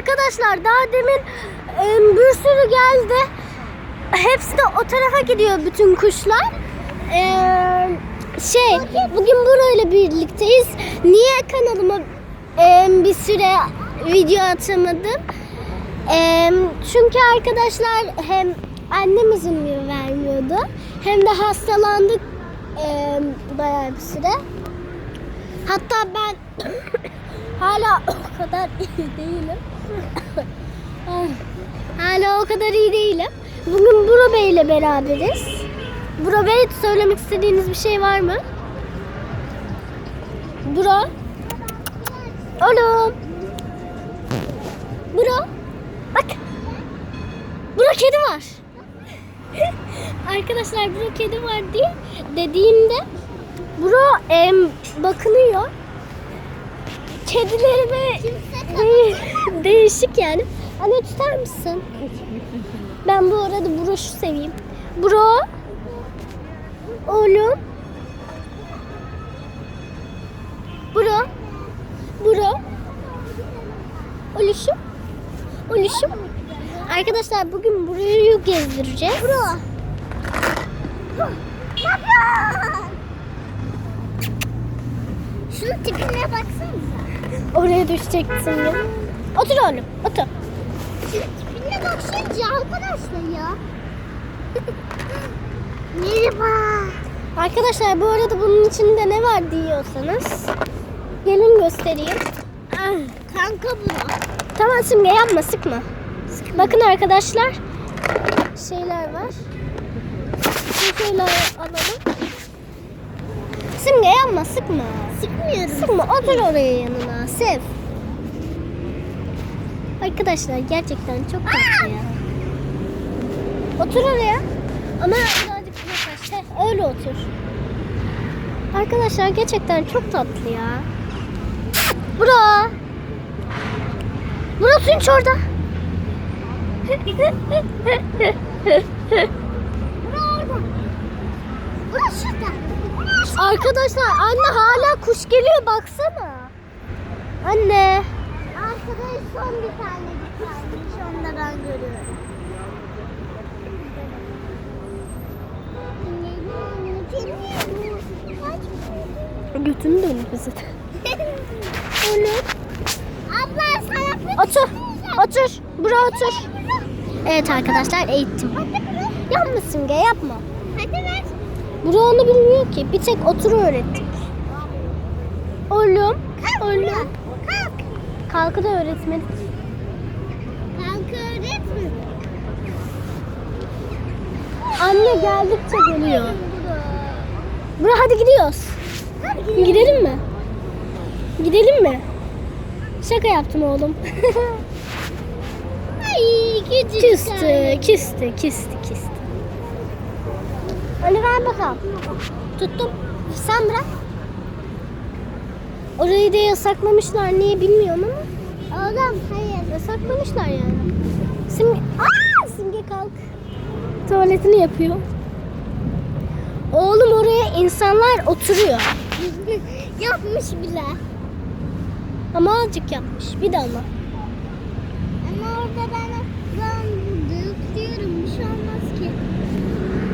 arkadaşlar daha demin e, bir sürü geldi. Hepsi de o tarafa gidiyor bütün kuşlar. E, şey bugün burayla birlikteyiz. Niye kanalıma e, bir süre video atamadım? E, çünkü arkadaşlar hem annem izin vermiyordu hem de hastalandık e, bayağı bir süre. Hatta ben hala o kadar iyi değilim. Hala o kadar iyi değilim. Bugün Buro Bey ile beraberiz. Buro Bey söylemek istediğiniz bir şey var mı? Buro. Oğlum. Buro. Bak. Buro kedi var. Arkadaşlar Buro kedi var diye dediğimde Buro em, bakınıyor. Kedilerime değişik yani. Anne tutar mısın? Ben bu arada Broş'u seveyim. Bro. Oğlum. Bro. Bro. Oluşum. Oluşum. Arkadaşlar bugün burayı gezdireceğiz. Bro. Şunun tipine baksanıza. Oraya düşeceksin ya. Otur oğlum. Otur. Tipine baksanıza arkadaşlar ya. Merhaba. Arkadaşlar bu arada bunun içinde ne var diyorsanız gelin göstereyim. Ah, Kanka bu. Tamam Simge yapma sıkma. Bakın arkadaşlar şeyler var. Bu şeyler alalım. Simge yapma sıkma. Sıkmıyorum. Sıkma otur oraya yanına sev. Arkadaşlar gerçekten çok tatlı ya. Otur oraya. Ama birazcık. Heh, öyle otur. Arkadaşlar gerçekten çok tatlı ya. Bura. Bura Tunç orada. Arkadaşlar anne hala kuş geliyor baksana. Anne. Arkada son bir tane bir tane. Onu da ben görüyorum. Götünü dönüyor zaten. Oğlum. Abla sana bir Otur. Otur. Bura otur. Evet arkadaşlar eğittim. Yapma Simge yapma. Hadi ver. Bura onu bilmiyor ki. Bir tek otur öğrettik. Oğlum. Kalk. Oğlum. Kalk. Kalkı da öğretmedik. Kalk öğretmen. Anne geldikçe geliyor. Bura hadi gidiyoruz. Hadi Gidelim mi? Gidelim mi? Şaka yaptım oğlum. Ay küstü, küstü, küstü, küstü. Hadi ver bakalım. Tuttum. Sen bırak. Orayı da yasaklamışlar. Niye bilmiyorum ama. Oğlum hayır. Yasaklamışlar yani. Simge, Aa, Simge kalk. Tuvaletini yapıyor. Oğlum oraya insanlar oturuyor. Yapmış bile. Ama azıcık yapmış. Bir damla. Ama orada ben ben döküyorum. Bir şey olmaz ki.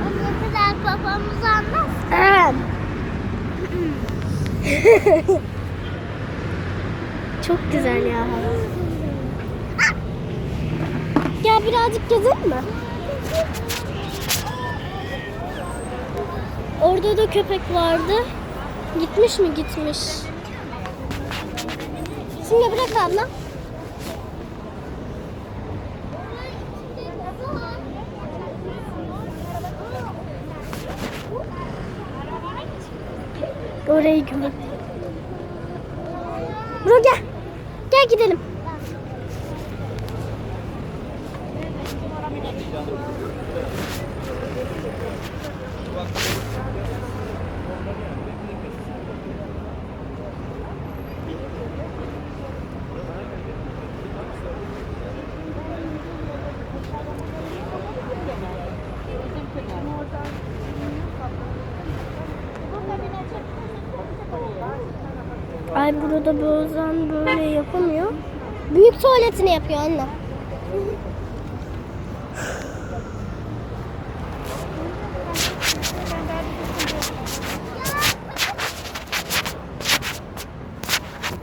O ne kadar kafamız almaz. Çok güzel ya hava. Gel birazcık gezelim mi? Orada da köpek vardı. Gitmiş mi? Gitmiş. Şimdi bırak abla. Orayı gördüm. Bro gel. Gel gidelim. Ay burada bazen böyle yapamıyor. Büyük tuvaletini yapıyor anne.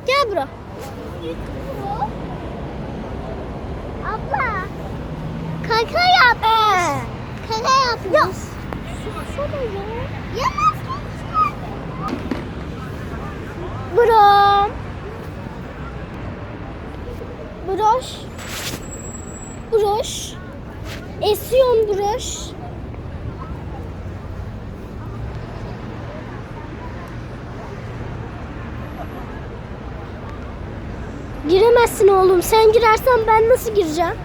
Gel bro. Abla. Kaka yapmış. Kaka yapmış. Ya. Susana ya. Ya nasıl Bro. Broş. Broş. Esiyon broş. Giremezsin oğlum. Sen girersen ben nasıl gireceğim?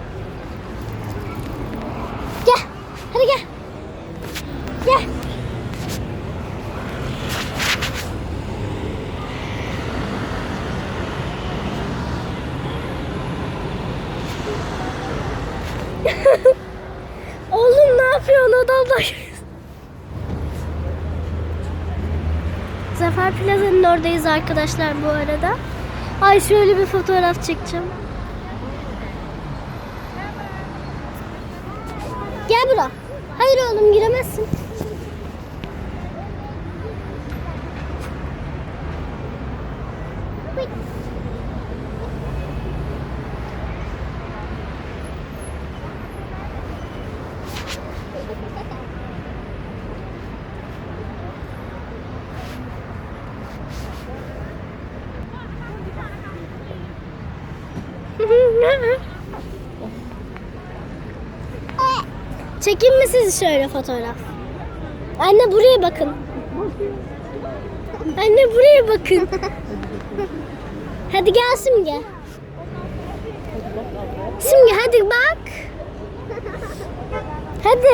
Gel. Hadi gel. Gel. Oğlum ne yapıyorsun adamla? Zafer Plaza'nın oradayız arkadaşlar bu arada. Ay şöyle bir fotoğraf çekeceğim. Gel bura. Hayır oğlum giremezsin. Sizi şöyle fotoğraf? Anne buraya bakın. Anne buraya bakın. Hadi gel Simge. Simge hadi bak. Hadi.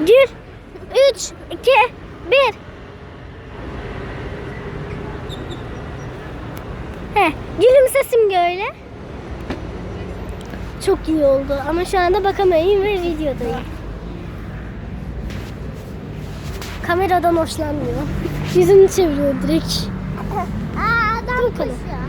Bir, üç, iki, bir. He, gülümse Simge öyle. Çok iyi oldu ama şu anda bakamayayım ve videodayım. Kameradan hoşlanmıyor. Yüzünü çeviriyor direkt. Aa adam koşuyor.